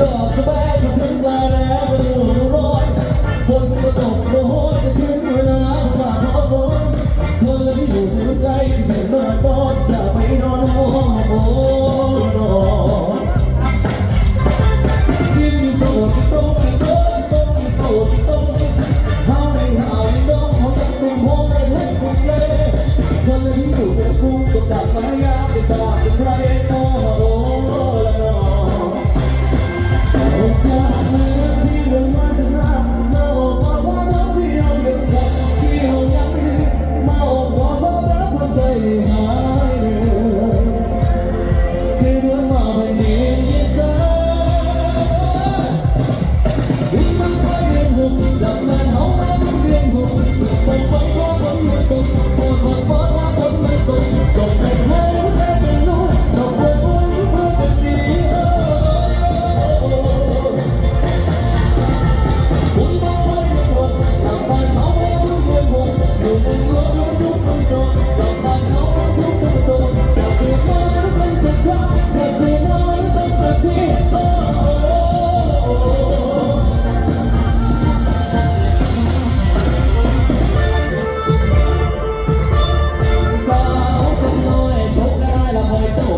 ดอกสะแบกมันถึงมาแล้วกระโร้คนก็ตกโมโหจะถึงเวลาฝ่าพอฝคนที่อยู่ใกล้ถึงมาตอนจะไปนอนห้องโอ้ร้อนกินตดโตดโตดโตดโตดโตดหาในหาในน้องของกันตุ้มห้องในห้องตุ้มเลยคนที่อยู่เป็นกุ้งก็กลัมายากจตาเป็นใครโอ้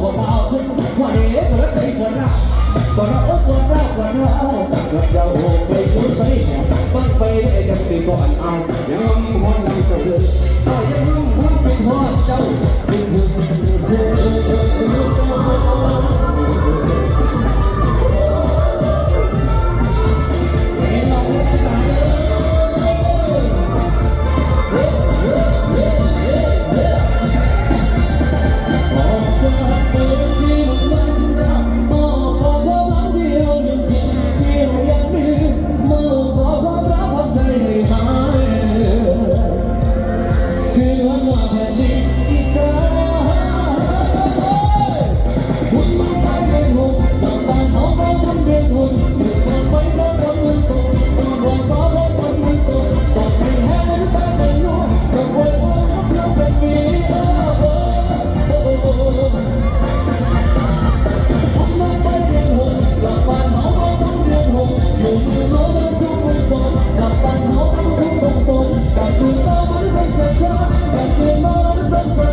บอกาเอาขึ้นว่าเด็กคนละใจคนละคนละโอ้คนละคนละเอาคนละโอ้ไปรู้ใส่ยนไปได้ดังตีก่อนเอายัง someone that makes me so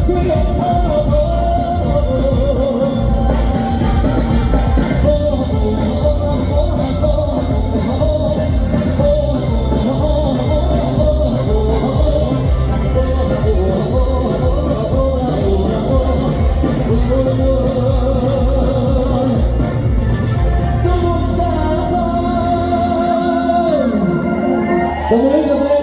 Come on, come on.